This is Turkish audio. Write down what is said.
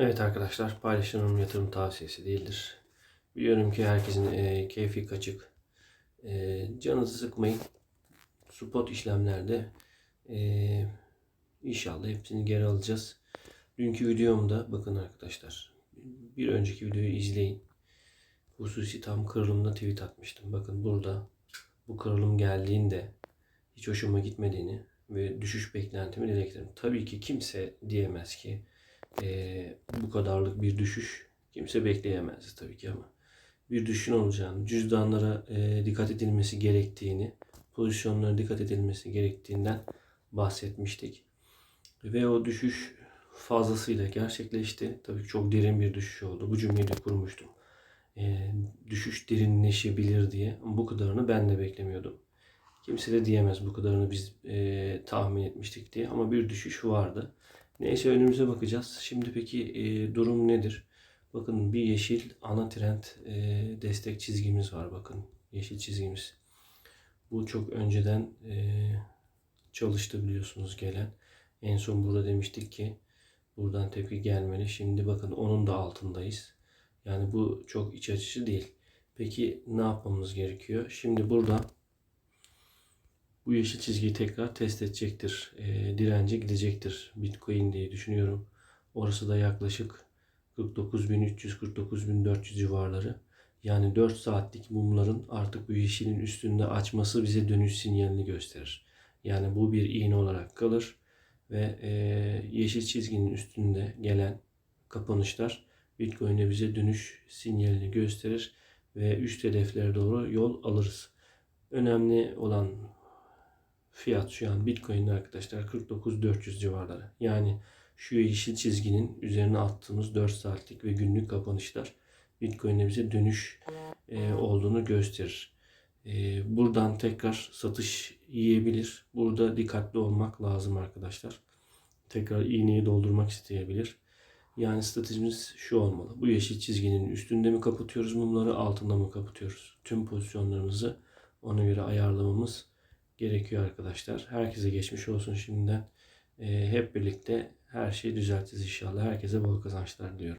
Evet arkadaşlar paylaşımım yatırım tavsiyesi değildir. Biliyorum ki herkesin e, keyfi kaçık. E, canınızı sıkmayın. Spot işlemlerde e, inşallah hepsini geri alacağız. Dünkü videomda bakın arkadaşlar. Bir önceki videoyu izleyin. Hususi tam kırılımda tweet atmıştım. Bakın burada bu kırılım geldiğinde hiç hoşuma gitmediğini ve düşüş beklentimi dile getirdim. Tabii ki kimse diyemez ki eee, bu kadarlık bir düşüş kimse bekleyemezdi tabii ki ama bir düşüşün olacağını, cüzdanlara eee, dikkat edilmesi gerektiğini, pozisyonlara dikkat edilmesi gerektiğinden bahsetmiştik. Ve o düşüş fazlasıyla gerçekleşti. Tabii ki çok derin bir düşüş oldu. Bu cümleyi de kurmuştum. Eee, düşüş derinleşebilir diye. Ama bu kadarını ben de beklemiyordum. Kimse de diyemez bu kadarını biz eee, tahmin etmiştik diye. Ama bir düşüş vardı. Neyse önümüze bakacağız. Şimdi peki eee, durum nedir? Bakın bir yeşil ana trend eee, destek çizgimiz var. Bakın yeşil çizgimiz. Bu çok önceden eee, çalıştı biliyorsunuz gelen. En son burada demiştik ki buradan tepki gelmeli. Şimdi bakın onun da altındayız. Yani bu çok iç açıcı değil. Peki ne yapmamız gerekiyor? Şimdi burada bu yeşil çizgiyi tekrar test edecektir. E, dirence gidecektir Bitcoin diye düşünüyorum. Orası da yaklaşık 49.300-49.400 civarları. Yani 4 saatlik mumların artık bu yeşilin üstünde açması bize dönüş sinyalini gösterir. Yani bu bir iğne olarak kalır ve e, yeşil çizginin üstünde gelen kapanışlar Bitcoin'e bize dönüş sinyalini gösterir ve üst hedeflere doğru yol alırız. Önemli olan fiyat şu an Bitcoin'de arkadaşlar 49.400 civarları. Yani şu yeşil çizginin üzerine attığımız 4 saatlik ve günlük kapanışlar Bitcoin'e bize dönüş e, olduğunu gösterir. E, buradan tekrar satış yiyebilir. Burada dikkatli olmak lazım arkadaşlar. Tekrar iğneyi doldurmak isteyebilir. Yani stratejimiz şu olmalı. Bu yeşil çizginin üstünde mi kapatıyoruz mumları, altında mı kapatıyoruz? Tüm pozisyonlarımızı ona göre ayarlamamız gerekiyor arkadaşlar. Herkese geçmiş olsun şimdiden. Ee, hep birlikte her şeyi düzelteceğiz inşallah. Herkese bol kazançlar diliyorum.